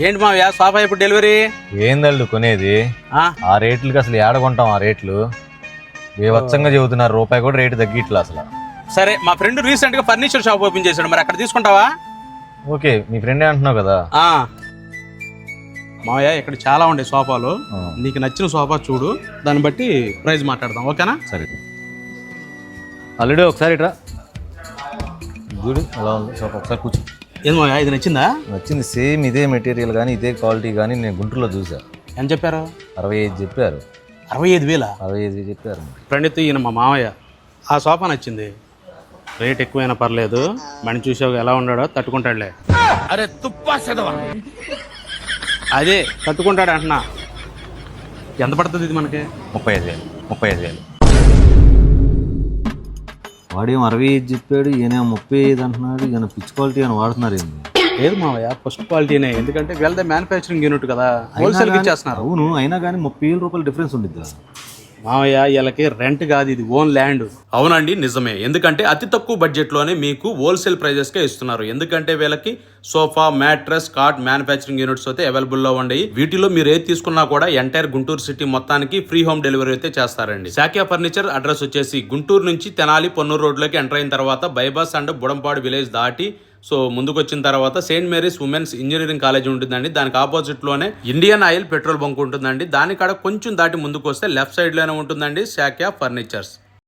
ఏంటి మావయ్య సోఫా ఇప్పుడు డెలివరీ ఏందళ్ళు కొనేది. ఆ, రేట్లకి అసలు ఏడగొంటాం ఆ రేట్లు. బీభత్సంగా చెబుతున్నారు రూపాయి కూడా రేటు తగ్గిట్లా అసలు. సరే మా ఫ్రెండ్ రీసెంట్గా ఫర్నిచర్ షాప్ ఓపెన్ చేశాడు మరి అక్కడ తీసుకుంటావా? ఓకే మీ ఫ్రెండే అంటున్నావు కదా. మావయ్య ఇక్కడ చాలా ఉండే సోఫాలు. నీకు నచ్చిన సోఫా చూడు దాన్ని బట్టి ప్రైస్ మాట్లాడదాం ఓకేనా? సరే. అల్లుడు ఒకసారి ఇట్రా. చూడు ఎలా ఉంది సోఫా ఒకసారి కూర్చో. ఏది మావయ్య ఇది నచ్చిందా? నచ్చింది సేమ్ ఇదే మెటీరియల్ కానీ ఇదే క్వాలిటీ కానీ నేను గుంటూరులో చూసా ఎంత చెప్పారు? అరవై ఐదు చెప్పారు. అరవై ఐదు వేల? అరవై ఐదు చెప్పారు ప్రణీత్ ఈయన మా మావయ్య. ఆ సోఫా నచ్చింది. రేట్ ఎక్కువైనా పర్లేదు. మని చూసావు ఎలా ఉన్నాడో తట్టుకుంటాడులే. అరే తుప్పా చదవా అదే తట్టుకుంటాడు అంటున్నా. ఎంత పడుతుంది ఇది మనకి? ముప్పై ఐదు వేలు ముప్పై ఐదు వేలు. వాడేం అరవై ఐదు చెప్పాడు ఈయన ముప్పై ఐదు అంటున్నాడు ఈయన పిచ్ క్వాలిటీ అని వాడుతున్నారు ఏంది? లేదు మావయ్య ఫస్ట్ క్వాలిటీనే ఎందుకంటే వీళ్ళదే మ్యానుఫ్యాక్చరింగ్ యూనిట్ కదా. హోల్సేల్కి ఇచ్చేస్తున్నారు. అవును అయినా కానీ ముప్పై వేల రూపాయలు డిఫరెన్స్ ఉండిద్దా మావయ్య వీళ్ళకి రెంట్ కాదు ఇది ఓన్ ల్యాండ్ అవునండి నిజమే. ఎందుకంటే అతి తక్కువ బడ్జెట్లోనే మీకు హోల్సేల్ ప్రైజెస్కే ఇస్తున్నారు. ఎందుకంటే వీళ్ళకి sofa mattress cart manufacturing units అయితే అవైలబుల్లో ఉండయి వీటిలో మీరు ఏది తీసుకున్నా కూడా ఎంటైర్ గుంటూరు సిటీ మొత్తానికి ఫ్రీ హోమ్ డెలివరీ అయితే చేస్తారండి. శాఖ్య ఫర్నిచర్ అడ్రస్ వచ్చేసి గుంటూరు నుంచి తెనాలి పొన్నూరు రోడ్లోకి ఎంటర్ అయిన తర్వాత బైబాస్ అండ్ బుడంపాడు విలేజ్ దాటి సో ముందుకు వచ్చిన తర్వాత Saint Mary's women's engineering college ఉంటుందండి. దానికి ఆపోజిట్లోనే ఇండియన్ ఆయిల్ పెట్రోల్ బంక్ ఉంటుందండి. దానికాడ కొంచెం దాటి ముందుకు వస్తే లెఫ్ట్ సైడ్లోనే ఉంటుందండి. శాఖ్య ఫర్నిచర్స్.